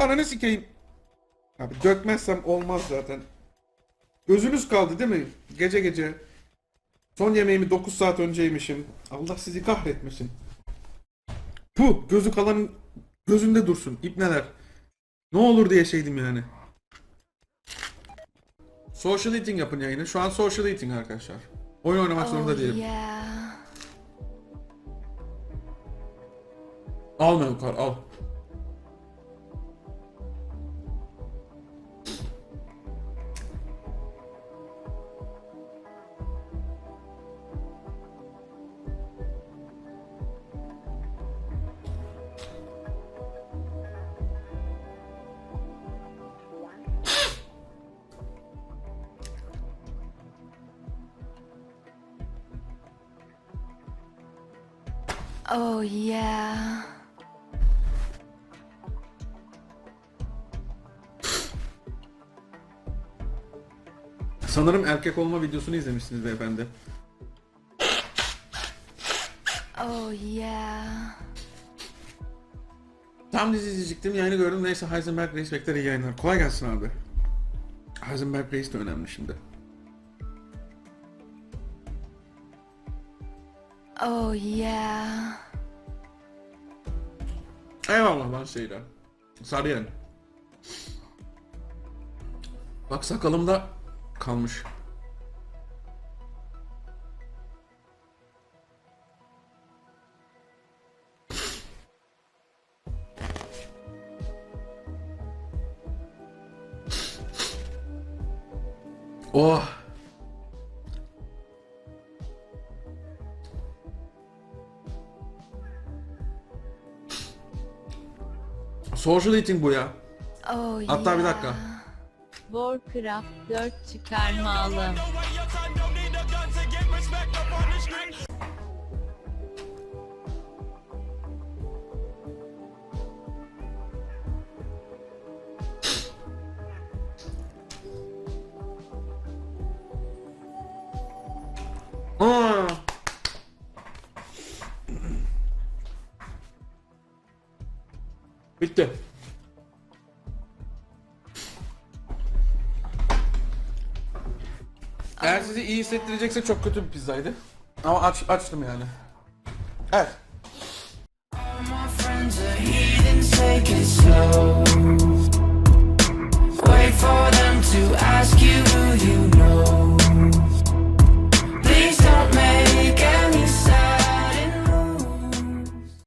Ananı sikeyim. Abi dökmezsem olmaz zaten. Gözünüz kaldı değil mi? Gece gece. Son yemeğimi 9 saat önce yemişim. Allah sizi kahretmesin. Puh gözü kalan gözünde dursun. İpneler. Ne olur diye şeydim yani. Social eating yapın yayını. Şu an social eating arkadaşlar. Oyun oynamak zorunda Oh, değilim. yeah. Al Mevkar al. Oh, yeah. Sanırım erkek olma videosunu izlemişsiniz beyefendi. Oh, yeah. Tam dizi izleyecektim yayını gördüm neyse Heisenberg Reis bekler iyi yayınlar. Kolay gelsin abi. Heisenberg Reis de önemli şimdi. Oh, yeah. Eyvallah lan şeyler. Sarıyen. Bak sakalımda kalmış. Oh. Social eating bu ya. Oh, Hatta bir yeah. dakika. Warcraft 4 çıkarmalı. Aa. Bitti. Eğer sizi iyi hissettirecekse çok kötü bir pizzaydı. Ama aç, açtım yani. Evet.